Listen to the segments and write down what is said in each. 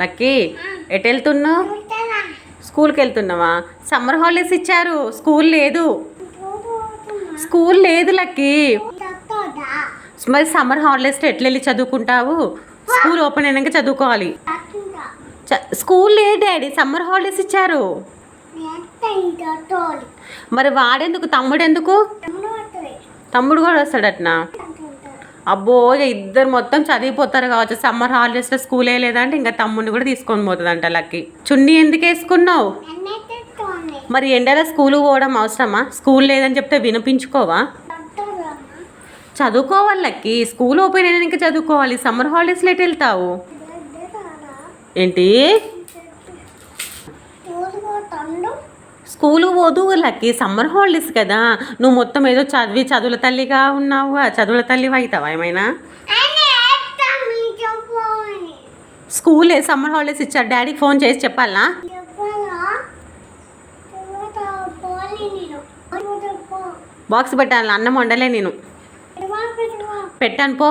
Lucky ఎటు వెళ్తున్నావు? స్కూల్కి వెళ్తున్నావా సమ్మర్ హాలిడేస్ ఇచ్చారు. స్కూల్ లేదు. స్కూల్ లేదు లక్కీ. మరి సమ్మర్ హాలిడేస్లో ఎట్లా వెళ్ళి చదువుకుంటావు? స్కూల్ ఓపెన్ అయినాక చదువుకోవాలి. స్కూల్ లేదు డాడీ. సమ్మర్ హాలిడేస్ ఇచ్చారు. మరి వాడెందుకు? తమ్ముడు ఎందుకు తమ్ముడు కూడా వస్తాడట్నా? అబ్బో ఇక ఇద్దరు మొత్తం చదివిపోతారు కావచ్చు. సమ్మర్ హాలిడేస్లో స్కూలే లేదంటే ఇంకా తమ్ముడిని కూడా తీసుకొని పోతుందంట లక్కి. చున్నీ ఎందుకు వేసుకున్నావు? మరి ఎండలో స్కూల్ పోవడం అవసరమా? స్కూల్ లేదని చెప్తే వినిపించుకోవా? చదువుకోవాలి లక్కి. స్కూల్ ఓపెన్ అయినాక చదువుకోవాలి. సమ్మర్ హాలిడేస్లో ఎటు వెళ్తావు? ఏంటి? స్కూల్ పోదు లక్కీ సమ్మర్ హాలిడేస్ కదా. నువ్వు మొత్తం ఏదో చదివి చదువుల తల్లిగా ఉన్నావు చదువుల తల్లి అవుతావా ఏమైనా? స్కూలే సమ్మర్ హాలిడేస్ ఇచ్చారు. డాడీకి ఫోన్ చేసి చెప్పాలా? బాక్స్ పెట్టాలి? అన్నం వండలే నేను. పెట్టాను పో.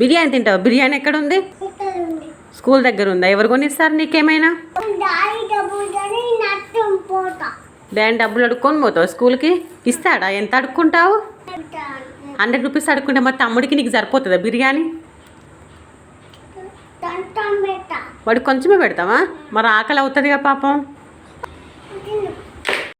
బిర్యానీ తింటావు? బిర్యానీ ఎక్కడ ఉంది స్కూల్ దగ్గర ఉందా ఎవరు కొనిస్తారు నీకేమైనా? డాడీ డబ్బులు అడుక్కొని పోతావు స్కూల్కి? ఇస్తాడా? ఎంత అడుక్కుంటావు? హండ్రెడ్ రూపీస్ అడుక్కుంటే మా తమ్ముడికి నీకు సరిపోతుందా బిర్యానీ? వాడికి కొంచెమే పెడతావా? మరి ఆకలి అవుతుందిగా పాపం.